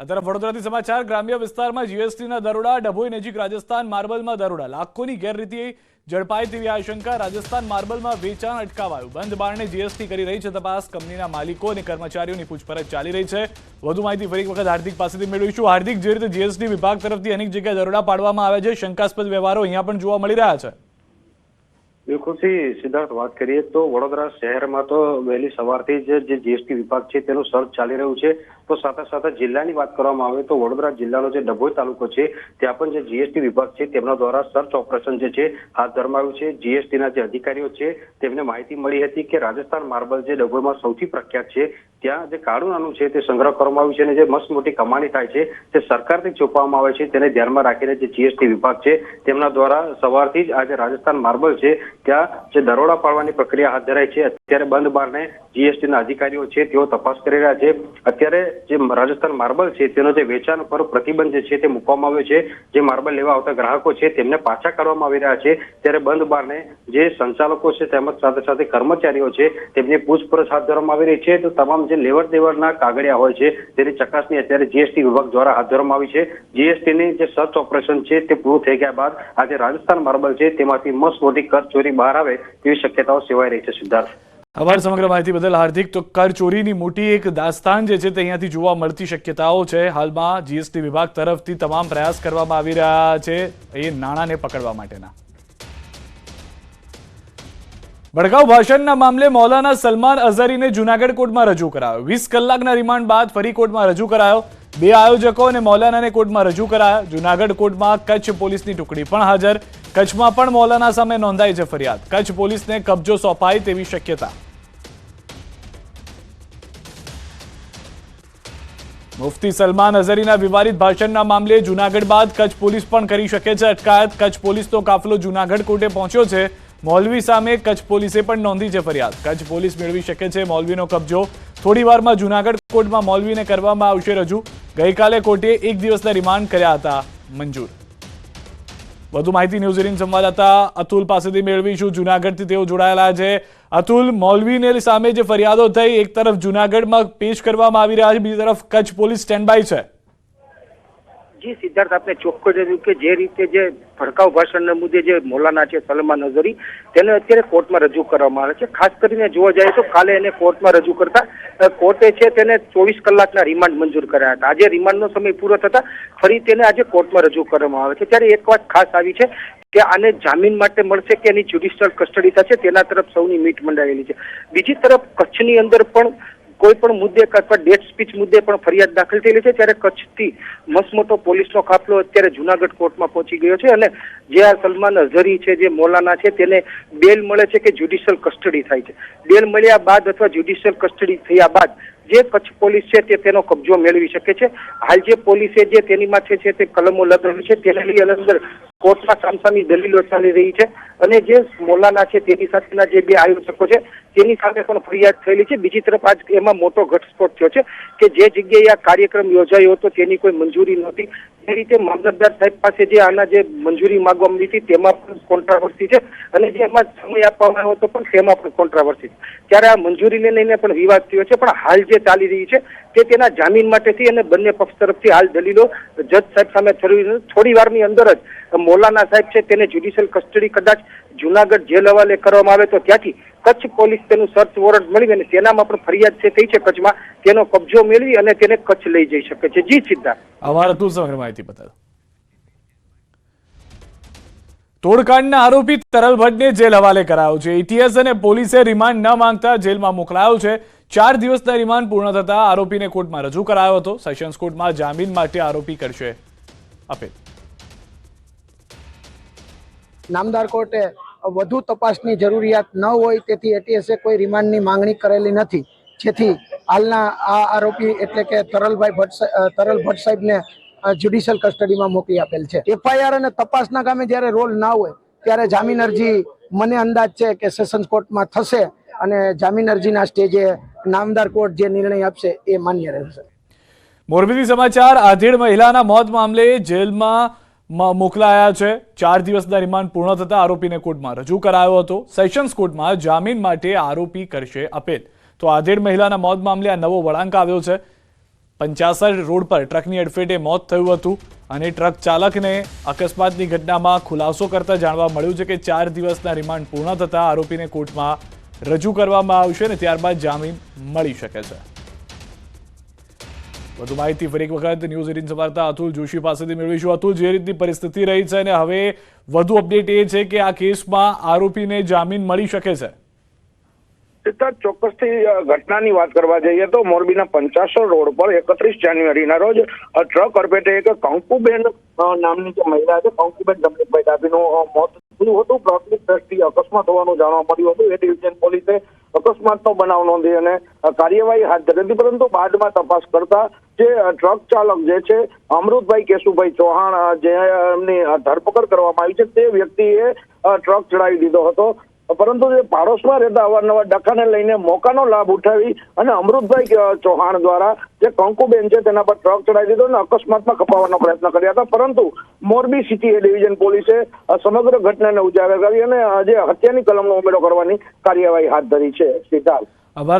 આ તરફ વડોદરાથી સમાચાર, ગ્રામ્ય વિસ્તારમાં જીએસટીના દરોડા, ડભોઈ નજીક રાજસ્થાન માર્બલમાં દરોડા. લાખોની ગેરરીતિ ઝડપાય તેવી આશંકા, રાજસ્થાન માર્બલમાં વેચાણ અટકાવાયું. બંધ બારણે જીએસટી કરી રહી છે તપાસ. કંપનીના માલિકો અને કર્મચારીઓની પૂછપરછ ચાલી રહી છે. વધુ માહિતી ફરી વખત હાર્દિક પાસેથી મેળવીશું. હાર્દિક, જે રીતે જીએસટી વિભાગ તરફથી અનેક જગ્યાએ દરોડા પાડવામાં આવ્યા છે, શંકાસ્પદ વ્યવહારો અહીંયા પણ જોવા મળી રહ્યા છે. બિલકુલથી સિદ્ધાર્થ, વાત કરીએ તો વડોદરા શહેરમાં તો વહેલી સવારથી જ જે જીએસટી વિભાગ છે તેનું સર્ચ ચાલી રહ્યું છે. તો સાથે સાથે જિલ્લાની વાત કરવામાં આવે તો વડોદરા જિલ્લાનો જે ડભોઈ તાલુકો છે, ત્યાં પણ જે જીએસટી વિભાગ છે તેમના દ્વારા સર્ચ ઓપરેશન જે છે હાથ ધરવામાં આવ્યું છે. જીએસટીના જે અધિકારીઓ છે તેમને માહિતી મળી હતી કે રાજસ્થાન માર્બલ જે ડભોઈમાં સૌથી પ્રખ્યાત છે, ત્યાં જે કાળું નાનું છે તે સંગ્રહ કરવામાં આવ્યું છે અને જે મસ્ત મોટી કમાણી થાય છે તે સરકારથી ચોપવામાં આવે છે. તેને ધ્યાનમાં રાખીને જે જીએસટી વિભાગ છે તેમના દ્વારા સવારથી જ આજે રાજસ્થાન માર્બલ છે ત્યાં જે દરોડા પાડવાની પ્રક્રિયા હાથ ધરાઈ છે, અત્યારે બંધ બારને જીએસટીના અધિકારીઓ છે, તેઓ તપાસ કરી રહ્યા છે. અત્યારે જે રાજસ્થાન માર્બલ છે, તેનો જે વેચાણ પર પ્રતિબંધ છે તે મૂકવામાં આવ્યો છે, જે માર્બલ લેવા આવતા ગ્રાહકો છે, તેમને પાછા કાઢવામાં આવી રહ્યા છે. ત્યારે બંધ બારને જે સંચાલકો છે, તેમજ સાથે સાથે કર્મચારીઓ છે, તેમની પૂછપરછ હાથ ધરવામાં આવી રહી છે. તો તમામ જે લેવડ દેવડના કાગળિયા હોય છે, તેની ચકાસણી અત્યારે જીએસટી વિભાગ દ્વારા હાથ ધરવામાં આવી છે. જીએસટીની જે સર્ચ ઓપરેશન છે, તે પૂરું થઈ ગયા બાદ આજે રાજસ્થાન માર્બલ છે, તેમાંથી મસ્ત મોટી કર ચોરી બહાર આવે તેવી શક્યતાઓ સેવાઈ રહી છે, સિદ્ધાર્થ. આભાર સમગ્ર માહિતી બદલ હાર્દિક. તો કર મોટી એક દાસ્તાન જે છે તે અહીંયાથી જોવા મળતી શક્યતાઓ છે. હાલમાં જીએસટી વિભાગ તરફથી તમામ પ્રયાસ કરવામાં આવી રહ્યા છે એ નાણાંને પકડવા માટેના. ભડકાઉ ભાષણના મામલે મૌલાના સલમાન અઝહરીને જુનાગઢ કોર્ટમાં રજૂ કરાયો. વીસ કલાકના રિમાન્ડ બાદ ફરી કોર્ટમાં રજૂ કરાયો. બે આયોજકો અને મૌલાનાને કોર્ટમાં રજૂ કરાયા. જુનાગઢ કોર્ટમાં કચ્છ પોલીસની ટુકડી પણ હાજર. કચ્છમાં પણ મૌલાના સામે નોંધાઈ છે ફરિયાદ. કચ્છ પોલીસને કબજો સોંપાય તેવી શક્યતા. મુફતી સલમાન અઝરીના વિવાદિત ભાષણના મામલે જુનાગઢ બાદ કચ્છ પોલીસ પણ કરી શકે છે અટકાયત. કચ્છ પોલીસનો કાફલો જુનાગઢ કોર્ટે પહોંચ્યો છે. મૌલવી સામે કચ્છ પોલીસે પણ નોંધી છે ફરિયાદ. કચ્છ પોલીસ મેળવી શકે છે મૌલવીનો કબજો. થોડી વારમાં જુનાગઢ કોર્ટમાં મૌલવીને કરવામાં આવશે રજૂ. ગઈકાલે કોર્ટે એક દિવસના રિમાન્ડ કર્યા હતા મંજૂર. વધુ માહિતી ન્યૂઝ એટીન સંવાદદાતા અતુલ પાસેથી મેળવીશું. જુનાગઢથી તેઓ જોડાયેલા છે. અતુલ, મૌલવીને સામે જે ફરિયાદો થઈ, એક તરફ જુનાગઢમાં પેશ કરવામાં આવી રહ્યા છે, બીજી તરફ કચ્છ પોલીસ સ્ટેન્ડ બાય છે. જી, સિદ્ધાર્થ, આપને ચોખ્ખું જણાવ્યું કે જે રીતે જે ભડકાઉ ભાષણના મુદ્દે જે મૌલાના છે સલમાન નઝરી, તેને અત્યારે કોર્ટમાં રજૂ કરવામાં આવે છે. ખાસ કરીને જોવા જાય તો કાલે એને કોર્ટમાં રજૂ કરતા કોર્ટે છે તેને ચોવીસ કલાકના રિમાન્ડ મંજૂર કર્યા હતા. આજે રિમાન્ડનો સમય પૂરો થતા ફરી તેને આજે કોર્ટમાં રજૂ કરવામાં આવે છે. ત્યારે એક વાત ખાસ આવી છે કે આને જામીન માટે મળશે કે એની જ્યુડિશિયલ કસ્ટડી થશે તેના તરફ સૌની મીટ મંડાવેલી છે. બીજી તરફ કચ્છની અંદર પણ કોઈ પણ મુદ્દે અથવા ડેટ સ્પીચ મુદ્દે પણ ફરિયાદ દાખલ થયેલી છે, ત્યારે કચ્છથી મસમોટો પોલીસનો કાફલો અત્યારે જુનાગઢ કોર્ટમાં પહોંચી ગયો છે અને જે આ સલમાન અઝરી છે, જે મૌલાના છે, તેને બેલ મળે છે કે જ્યુડિશિયલ કસ્ટડી થાય છે. બેલ મળ્યા બાદ અથવા જ્યુડિશિયલ કસ્ટડી થયા બાદ જે કચ્છ પોલીસ છે તે તેનો કબજો મેળવી શકે છે. હાલ જે પોલીસે જે તેની માથે છે તે કલમો લગાવી છે, તેને લઈ અંદર કોર્ટમાં સામસામી દલીલો ચાલી રહી છે અને જે મોલાના છે તેની સાથેના જે બે આયોજકો છે તેની સામે પણ ફરિયાદ થયેલી છે. બીજી તરફ આજ એમાં મોટો ઘટસ્ફોટ થયો છે કે જે જગ્યાએ આ કાર્યક્રમ યોજાયો હતો તેની કોઈ મંજૂરી નહોતી. એ રીતે મામલતદાર સાહેબ પાસે જે આના જે મંજૂરી માંગવામાં આવી હતી, તેમાં પણ કોન્ટ્રાવર્સી છે અને જે એમાં સમય આપવામાં આવ્યો હતો પણ તેમાં પણ કોન્ટ્રાવર્સી છે. ત્યારે આ મંજૂરીને લઈને પણ વિવાદ થયો છે, પણ હાલ જે ચાલી રહી છે તે તેના જામીન માટેથી અને બંને પક્ષ તરફથી હાલ દલીલો જજ સાહેબ સામે થોડી વારની અંદર જ મૌલાના સાહેબ છે તેને જ્યુડિશિયલ કસ્ટડી કદાચ જુનાગઢ જેલ હવાલે કરવામાં આવે તો ત્યાંથી કચ્છ પોલીસ તેનું સર્ચ વોરંટ મળી અને તેનામાં પણ ફરિયાદ છે થઈ છે કચ્છમાં. તેનો કબજો મેળવી અને તેને કચ્છ લઈ જઈ શકે છે. જી સિદ્ધાર્થ. માહિતી બતાવો. તોડકાંડના આરોપી તરલ ભટ્ટને જેલ હવાલે કરાયો છે. એટીએસ અને પોલીસે રિમાન્ડ ન માંગતા જેલમાં મોકલાયો છે. ચાર દિવસના રિમાન્ડ પૂર્ણ થતા આરોપીને કોર્ટમાં રજૂ કરાયો હતો. સેશન્સ કોર્ટમાં જામીન માટે આરોપી કરશે અપીલ. નામદાર કોર્ટે વધુ તપાસની જરૂરિયાત ન હોય તેથી એટીએસે કોઈ રિમાન્ડની માંગણી કરેલી નથી. જેથી હાલના આ આરોપી એટલે કે તરલભાઈ ભટ્ટ તરલ ભટ્ટ સાહેબને જ્યુડિશિયલ કસ્ટડીમાં મોકલી આપેલ છે. એફઆઈઆર અને તપાસના કામે જ્યારે રોલ ના હોય, ત્યારે જામીન અરજી મને અંદાજ છે કે સેશન્સ કોર્ટમાં થશે અને જામીન અરજીના સ્ટેજે નામદાર કોર્ટ જે નિર્ણય આપશે એ માન્ય રહેશે. મોરબીથી સમાચાર, આધેડ મહિલાના મોત મામલે જેલમાં મોકલાયા છે. ચાર દિવસના રિમાન્ડ પૂર્ણ થતા આરોપીને કોર્ટમાં રજૂ કરાયો હતો. સેશન્સ કોર્ટમાં જામીન માટે આરોપી કરશે અપીલ. તો આધેડ મહિલાના મોત મામલે આ નવો વળાંક આવ્યો છે. પંચાસર રોડ પર ટ્રકની અડફેટે મોત થયું હતું અને ટ્રક ચાલકને અકસ્માતની ઘટનામાં ખુલાસો કરતા જાણવા મળ્યું છે કે ચાર દિવસના રિમાન્ડ પૂર્ણ થતાં આરોપીને કોર્ટમાં રજૂ કરવામાં આવશે અને ત્યારબાદ જામીન મળી શકે છે. વધુ માહિતી ફરી એક વખત ન્યૂઝ એટીન સંભાળતા અતુલ જોશી પાસેથી મેળવીશું. અતુલ, જે રીતની પરિસ્થિતિ રહી છે અને હવે વધુ અપડેટ એ છે કે આ કેસમાં આરોપીને જામીન મળી શકે છે. સિદ્ધાર્થ ચોક્કસથી ઘટનાની વાત કરવા જઈએ તો મોરબીના પંચાસર રોડ પર એકત્રીસ જાન્યુઆરીના રોજ ટ્રક અડફેટે એક કંકુબેન નામની જે મહિલા છે, કંકુબેન જમનીભાઈ ડાભીનું મોત થયું હતું. પ્રાથમિક દ્રષ્ટિએ અકસ્માત હોવાનું જાણવા મળ્યું હતું. એ ડિવિઝન પોલીસે અકસ્માતનો બનાવ નોંધી અને કાર્યવાહી હાથ ધરી હતી. પરંતુ બાદમાં તપાસ કરતા જે ટ્રક ચાલક જે છે, અમૃતભાઈ કેશુભાઈ ચૌહાણ જે એમની ધરપકડ કરવામાં આવી છે, તે વ્યક્તિએ ટ્રક ચડાવી દીધો હતો. પરંતુ જે પાડોશમાં રહેતા અવારનવાર ડખાને લઈને મોકાનો લાભ ઉઠાવી અને અમૃતભાઈ ચૌહાણ દ્વારા જે કંકુબેન છે તેના પર ટ્રક ચડાવી દીધો અને અકસ્માતમાં કપાવવાનો પ્રયત્ન કર્યા હતા. પરંતુ મોરબી સિટી ડિવિઝન પોલીસે સમગ્ર ઘટનાને ઉજાગર કરી અને જે હત્યાની કલમનો ઉમેરો કરવાની કાર્યવાહી હાથ ધરી છે. સિદ્ધાર્થ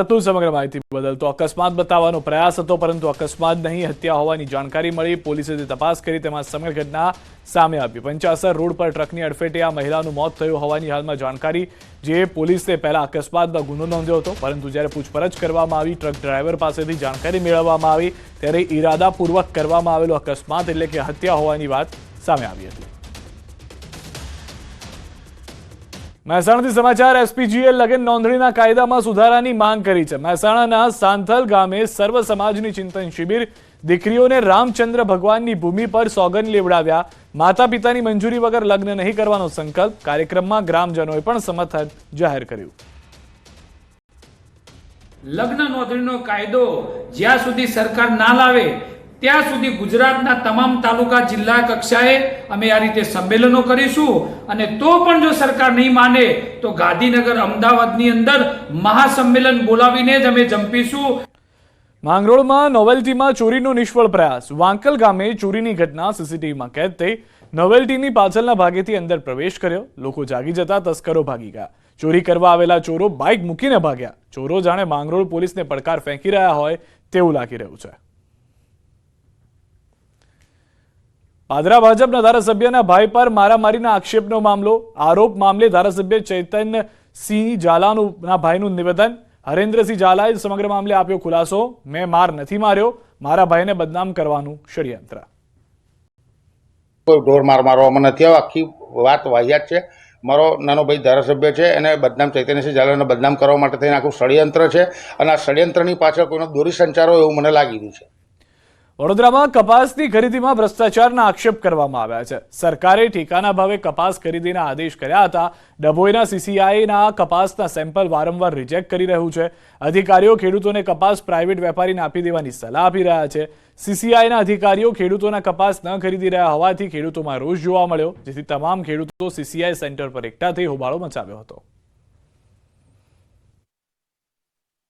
તું સમગ્ર માહિતી બદલ તો અકસ્માત બતાવવાનો પ્રયાસ હતો, પરંતુ અકસ્માત નહીં, હત્યા હોવાની જાણકારી મળી. પોલીસે જે તપાસ કરી તેમાં સમગ્ર ઘટના સામે આવી. પંચાસર રોડ પર ટ્રકની અડફેટે આ મહિલાનું મોત થયું હોવાની હાલમાં જાણકારી, જે પોલીસે પહેલા અકસ્માતનો ગુનો નોંધ્યો હતો, પરંતુ જ્યારે પૂછપરછ કરવામાં આવી, ટ્રક ડ્રાઈવર પાસેથી જાણકારી મેળવવામાં આવી, ત્યારે ઈરાદાપૂર્વક કરવામાં આવેલો અકસ્માત એટલે કે હત્યા હોવાની વાત સામે આવી હતી. મહેસાણાથી સમાચાર એસપીજીએ લગ્ન નોંધણીના કાયદામાં સુધારાની માંગ કરી છે. મહેસાણાના સાંથલ ગામે સર્વ સમાજની ચિંતન શિબિર દીકરીઓને રામચંદ્ર ભગવાનની ભૂમિ પર સોગંદ લેવડાવ્યા. માતા પિતાની મંજૂરી વગર લગ્ન નહીં કરવાનો સંકલ્પ કાર્યક્રમમાં ગ્રામજનોએ પણ સમર્થન જાહેર કર્યું. લગ્ન નોંધણીનો કાયદો જ્યાં સુધી સરકાર ના લાવે ત્યાં સુધી ગુજરાતના તમામ તાલુકા જિલ્લા કક્ષાએ અમે આ રીતે સંમેલનો કરીશું. અને તો પણ જો સરકાર નહીં માને, તો ગાંધીનગર અમદાવાદની અંદર મહાસંમેલન બોલાવીને જ અમે જંપીશું. માંગરોળમાં નોવેલ્ટીમાં ચોરીનો નિષ્ફળ પ્રયાસ. વાંકલ ગામે ચોરીની ઘટના સીસીટીવીમાં કેદ થઈ નોવેલ્ટીની પાછળના ભાગેથી અંદર પ્રવેશ કર્યો. લોકો જાગી જતા તસ્કરો ભાગી ગયા. ચોરી કરવા આવેલા ચોરો બાઇક મૂકીને ભાગ્યા. ચોરો જાણે માંગરોળ પોલીસને પડકાર ફેંકી રહ્યા હોય તેવું લાગી રહ્યું છે. પાદરા ભાજપના ધારાસભ્યના ભાઈ પર મારામારીના આક્ષેપનો મામલો, આરોપ મામલે ધારાસભ્ય ચૈતન્ય સિંહ ઝાલાનું ભાઈનું નિવેદન. હરેન્દ્રસિંહ ઝાલાએ સમગ્ર મામલે આપ્યો ખુલાસો. મેં માર નથી માર્યો. મારા ભાઈને બદનામ કરવાનું ષડયંત્ર. કોઈ ઢોર માર મારવામાં નથી. આવ્યો આખી વાત વાહિયાત છે. મારો નાનો ભાઈ ધારાસભ્ય છે. એને બદનામ ચૈતન્યસિંહ ઝાલાને બદનામ કરવા માટે થઈને આખું ષડયંત્ર છે. અને આ ષડયંત્રની પાછળ કોઈનો દોરી સંચારો એવું મને લાગી રહ્યું છે. વડોદરામાં કપાસની ખરીદીમાં ભ્રષ્ટાચારના આક્ષેપ કરવામાં આવ્યા છે. સરકારે ઠેકાના ભાવે કપાસ ખરીદીના આદેશ કર્યા હતા. ડભોઈના સીસીઆઈના કપાસના સેમ્પલ વારંવાર રિજેક્ટ કરી રહ્યું છે. અધિકારીઓ ખેડૂતોને કપાસ પ્રાઇવેટ વેપારીને આપી દેવાની સલાહ આપી રહ્યા છે. સીસીઆઈના અધિકારીઓ ખેડૂતોના કપાસ ન ખરીદી રહ્યા હોવાથી ખેડૂતોમાં રોષ જોવા મળ્યો, જેથી તમામ ખેડૂતો સીસીઆઈ સેન્ટર પર એકઠા થઈ હોબાળો મચાવ્યો હતો.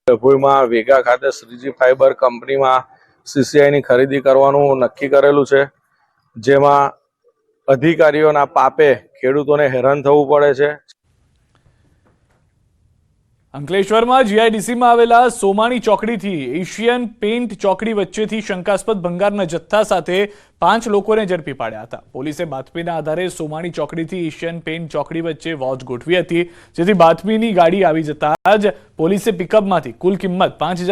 ડભોઈમાં વેગા ખાતે શ્રીજી ફાઈબર કંપનીમાં સીસીઆઈની ખરીદી કરવાનું નક્કી કરેલું છે જેમાં અધિકારીઓના પાપે ખેડૂતોને હેરાન થવું પડે છે. અંકલેશ્વરમાં જીઆઈડીસીમાં આવેલા સોમાણી ચોકડીથી એશિયન પેઇન્ટ ચોકડી વચ્ચેથી શંકાસ્પદ ભંગારના જથ્થા સાથે પાંચ લોકોને ઝડપી પાડ્યા હતા. પોલીસે બાતમીના આધારે સોમાણી ચોકડીથી એશિયન પેઇન્ટ ચોકડી વચ્ચે વોચ ગોઠવી હતી, જેથી બાતમીની ગાડી આવી જતા જ પોલીસે પિકઅપમાંથી કુલ કિંમત પાંચ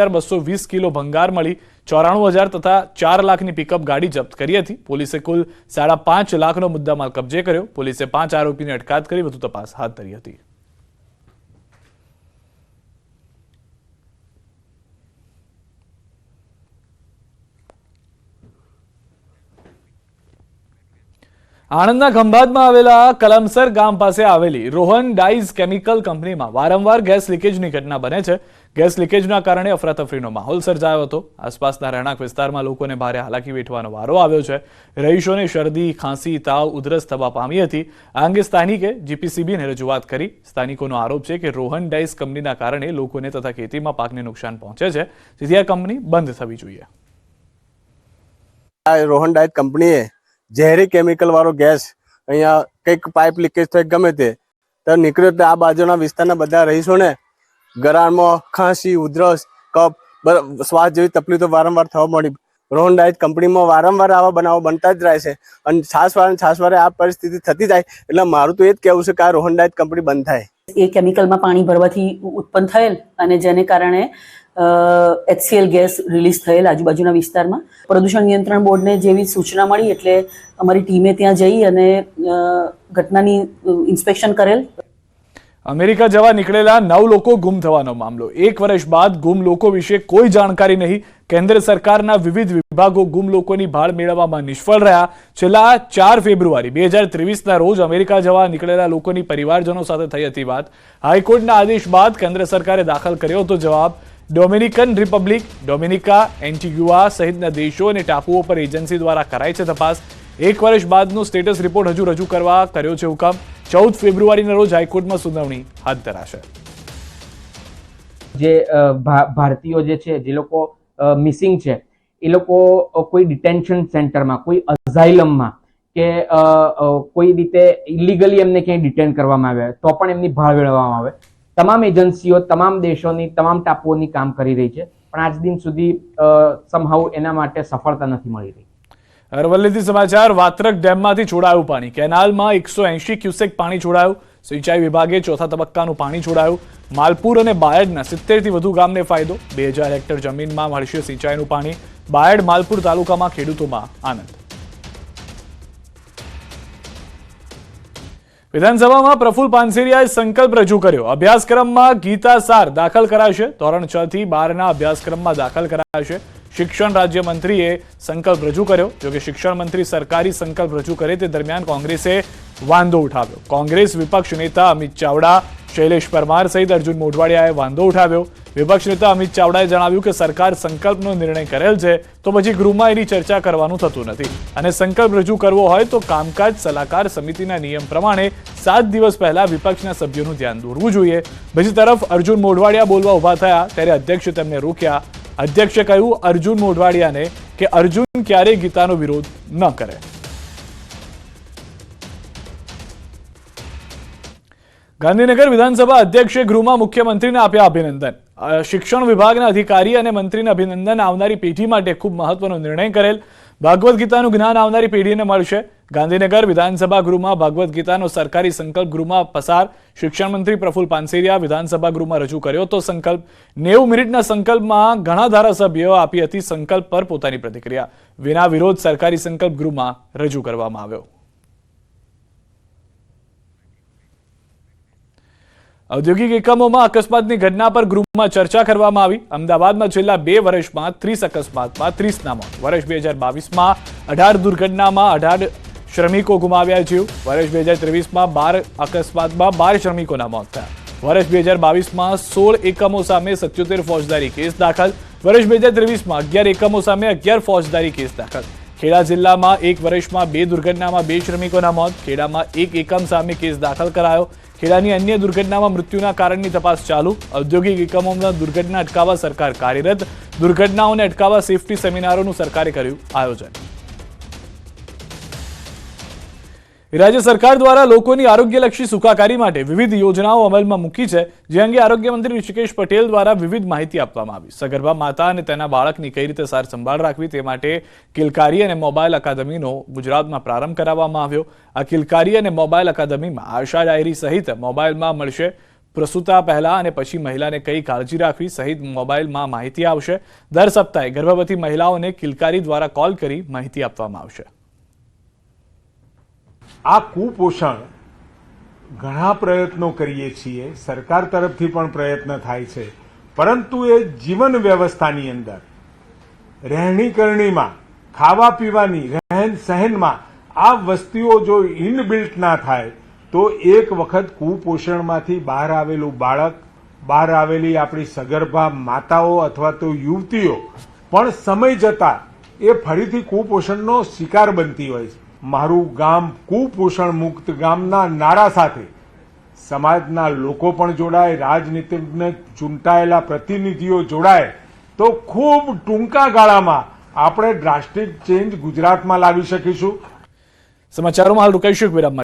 કિલો ભંગાર મળી ચોરાણું હજાર તથા ચાર લાખની પિકઅપ ગાડી જપ્ત કરી હતી. પોલીસે કુલ સાડા પાંચ લાખનો મુદ્દામાલ કબજે કર્યો. પોલીસે પાંચ આરોપીની અટકાયત કરી, વધુ તપાસ હાથ ધરી હતી. આણંદના ખંભાતમાં આવેલા કલમસર ગામ પાસે આવેલી રોહન ડાઇઝ કેમિકલ કંપનીમાં વારંવાર ગેસ લીકેજની ઘટના બને છે. ગેસ લીકેજના કારણે અફરાતફરીનો માહોલ સર્જાયો હતો. આસપાસના રહેણાંક વિસ્તારમાં લોકોને ભારે હાલાકી વેઠવાનો વારો આવ્યો છે. રહીશોને શરદી, ખાંસી, તાવ, ઉધરસ થવા પામી હતી. આ અંગે સ્થાનિકે જીપીસીબીને રજૂઆત કરી. સ્થાનિકોનો આરોપ છે કે રોહન ડાઇઝ કંપનીના કારણે લોકોને તથા ખેતીમાં પાકને નુકસાન પહોંચે છે. જેથી આ કંપની બંધ થવી જોઈએ. આ રોહન ડાયટ કંપનીએ ઝેરી કેમિકલ વાળો ગેસ અહીંયા કંઈક પાઇપ લીકેજ થાય, ગમે તે. તો નીકળ્યો તો આ બાજુના વિસ્તારના બધા રહીશોને ગરાણમાં ખાંસી, ઉધરસ, કફ શ્વાસ જેવી તકલીફો વારંવાર થવા મળી રોહન ડાયટ કંપનીમાં વારંવાર આવા બનાવો બનતા જ રહે છે. અને છાસવારે છાસવારે આ પરિસ્થિતિ થતી જાય, એટલે મારું તો એ જ કહેવું છે કે આ રોહન ડાયટ કંપની બંધ થાય. એ કેમિકલમાં પાણી ભરવાથી ઉત્પન્ન થયેલ અને જેને કારણે એચસીએલ ગેસ રિલીઝ થયેલ આજુબાજુના વિસ્તારમાં. પ્રદૂષણ નિયંત્રણ બોર્ડને જેવી સૂચના મળી એટલે અમારી ટીમે ત્યાં જઈ અને ઘટનાની ઇન્સ્પેક્શન કરેલ. અમેરિકા જવા નીકળેલા નવ લોકો ગુમ થવાનો મામલો. એક વર્ષ બાદ ગુમ લોકો વિશે કોઈ જાણકારી નહીં. કેન્દ્ર સરકારના વિવિધ વિભાગો ગુમ લોકોની ભાળ મેળવવામાં નિષ્ફળ રહ્યા. છેલ્લા ચાર ફેબ્રુઆરી બે હજાર ત્રેવીસના રોજ અમેરિકા જવા નીકળેલા લોકોની પરિવારજનો સાથે થઈ હતી વાત. હાઈકોર્ટના આદેશ બાદ કેન્દ્ર સરકારે દાખલ કર્યો હતો જવાબ ડોમિનિકન રિપબ્લિક, ડોમિનિકા, એન્ટિગ્યુઆ સહિતના દેશો અને ટાપુઓ પર એજન્સી દ્વારા કરાઈ છે તપાસ. એક વર્ષ બાદનો સ્ટેટસ રિપોર્ટ હજુ રજૂ કરવા કર્યો છે હુકમ. ચૌદ ફેબ્રુઆરીના રોજ હાઈકોર્ટમાં સુનાવણી હાથ ધરાશે. જે ભારતીયો જે છે, જે લોકો મિસિંગ છે, એ લોકો કોઈ ડિટેન્શન સેન્ટરમાં, કોઈ અઝાઇલમમાં કે કોઈ રીતે ઇલીગલી એમને ક્યાંય ડિટેન કરવામાં આવે તો પણ એમની ભાળ મેળવવામાં આવે. તમામ એજન્સીઓ, તમામ દેશોની, તમામ ટાપુઓની કામ કરી રહી છે. પણ આજ દિન સુધી સમહાઉ એના માટે સફળતા નથી મળી રહી. અરવલ્લીથી સમાચાર, વાત્રક ડેમમાંથી છોડાયું પાણી. કેનાલમાં એકસો એંશી ક્યુસેક પાણી છોડાયું. સિંચાઈ વિભાગે ચોથા તબક્કાનું પાણી છોડાયું. માલપુર અને બાયડના સિત્તેરથી વધુ ગામને ફાયદો. બે હજાર હેક્ટર જમીનમાં મળશે સિંચાઈનું પાણી. બાયડ માલપુર તાલુકામાં ખેડૂતોમાં આનંદ. વિધાનસભામાં પ્રફુલ પાનસેરિયાએ સંકલ્પ રજૂ કર્યો. અભ્યાસક્રમમાં ગીતા સાર દાખલ કરાશે. ધોરણ છ થી બારના અભ્યાસક્રમમાં દાખલ કરાશે. શિક્ષણ રાજ્યમંત્રીએ સંકલ્પ રજૂ કર્યો. જોકે શિક્ષણ મંત્રી સરકારી સંકલ્પ રજૂ કરે તે દરમિયાન કોંગ્રેસે વાંધો ઉઠાવ્યો. કોંગ્રેસ વિપક્ષ નેતા અમિત ચાવડા શૈલેષ પરમાર સહિત અર્જુન મોઢવાડિયાએ વાંધો ઉઠાવ્યો. વિપક્ષ નેતા અમિત ચાવડાએ જણાવ્યું કે સરકાર સંકલ્પનો નિર્ણય કરેલ છે, તો પછી ગૃહમાં એની ચર્ચા કરવાનું થતું નથી. અને સંકલ્પ રજૂ કરવો હોય તો કામકાજ સલાહકાર સમિતિના નિયમ પ્રમાણે સાત દિવસ પહેલા વિપક્ષના સભ્યોનું ધ્યાન દોરવું જોઈએ. બીજી તરફ અર્જુન મોઢવાડિયા બોલવા ઊભા થયા, ત્યારે અધ્યક્ષે તેમને રોક્યા. અધ્યક્ષે કહ્યું, અર્જુન મોઢવાડિયાને કે અર્જુન ક્યારેય ગીતાનો વિરોધ ન કરે. ગાંધીનગર વિધાનસભા અધ્યક્ષે ગૃહમાં મુખ્યમંત્રીને આપ્યા અભિનંદન. શિક્ષણ વિભાગના અધિકારી અને મંત્રીને અભિનંદન આવનારી પેઢી માટે ખૂબ મહત્વનો નિર્ણય કરેલ. ભાગવદ્ ગીતાનું જ્ઞાન આવનારી પેઢીને મળશે. ગાંધીનગર વિધાનસભા ગૃહમાં ભાગવદ્ ગીતાનો સરકારી સંકલ્પ ગૃહમાં પસાર. શિક્ષણ મંત્રી પ્રફુલ પાનસેરિયા વિધાનસભા ગૃહમાં રજૂ કર્યો હતો સંકલ્પ. નેવું મિનિટના સંકલ્પમાં ઘણા ધારાસભ્યો આપી હતી સંકલ્પ પર પોતાની પ્રતિક્રિયા. વિના વિરોધ સરકારી સંકલ્પ ગૃહમાં રજૂ કરવામાં આવ્યો. ઔદ્યોગિક એકમોમાં અકસ્માતની ઘટના પર ગૃહમાં ચર્ચા કરવામાં આવી. અમદાવાદમાં છેલ્લા બે વર્ષમાં, ત્રીસ અકસ્માતમાં, ત્રીસના મોત. વર્ષ બે હજાર બાવીસમાં અઢાર દુર્ઘટનામાં અઢાર શ્રમિકો ગુમાવ્યા જીવ. વર્ષ બે હજાર ત્રેવીસમાં બાર અકસ્માતમાં બાર શ્રમિકોના મોત થયા. વર્ષ બે હજાર બાવીસમાં સોળ એકમો સામે સત્યોતેર ફોજદારી કેસ દાખલ. વર્ષ બે હજાર ત્રેવીસમાં અગિયાર એકમો સામે અગિયાર ફોજદારી કેસ દાખલ. ખેડા જિલ્લામાં એક વર્ષમાં બે દુર્ઘટનામાં બે શ્રમિકોના મોત. ખેડામાં એક એકમ સામે કેસ દાખલ કરાયો. ખેડાની અન્ય દુર્ઘટનામાં મૃત્યુના કારણની તપાસ ચાલુ. ઔદ્યોગિક એકમોમાં દુર્ઘટના અટકાવવા સરકાર કાર્યરત. દુર્ઘટનાઓને અટકાવવા સેફટી સેમિનારોનું સરકારે કર્યું આયોજન. રાજ્ય સરકાર દ્વારા લોકોની આરોગ્યલક્ષી સુખાકારી માટે વિવિધ યોજનાઓ અમલમાં મૂકી છે, જે અંગે આરોગ્ય મંત્રી ઋષિકેશ પટેલ દ્વારા વિવિધ માહિતી આપવામાં આવી. સગર્ભા માતા અને તેના બાળકની કઈ રીતે સાર સંભાળ રાખવી તે માટે કિલકારી અને મોબાઈલ અકાદમીનો ગુજરાતમાં પ્રારંભ કરાવવામાં આવ્યો. આ કિલકારી અને મોબાઈલ અકાદમીમાં આશા ડાયરી સહિત મોબાઈલમાં મળશે. પ્રસૂતા પહેલા અને પછી મહિલાને કઈ કાળજી રાખવી સહિત મોબાઈલમાં માહિતી આવશે. દર સપ્તાહે ગર્ભવતી મહિલાઓને કિલકારી દ્વારા કોલ કરી માહિતી આપવામાં આવશે. આ કુપોષણ ઘણા પ્રયત્નો કરીએ છીએ, સરકાર તરફથી પણ પ્રયત્ન થાય છે, પરંતુ એ જીવન વ્યવસ્થાની અંદર રહેણી કરણીમાં ખાવા પીવાની રહેન સહેનમાં આ વસ્તુઓ જો ઇનબિલ્ટ ના થાય, તો એક વખત કુપોષણમાંથી બહાર આવેલું બાળક, બહાર આવેલી આપણી સગર્ભા માતાઓ અથવા તો યુવતીઓ પણ સમય જતા એ ફરીથી કુપોષણનો શિકાર બનતી હોય છે. મારું ગામ કુપોષણ મુક્ત ગામના નારા સાથે સમાજના લોકો પણ જોડાય, રાજનીતિજ્ઞ ચૂંટાયેલા પ્રતિનિધિઓ જોડાય, તો ખૂબ ટૂંકા ગાળામાં આપણે ડ્રાસ્ટિક ચેન્જ ગુજરાતમાં લાવી શકીશું સમાચારોમાં હાલ રોકાઈશું વિરામ.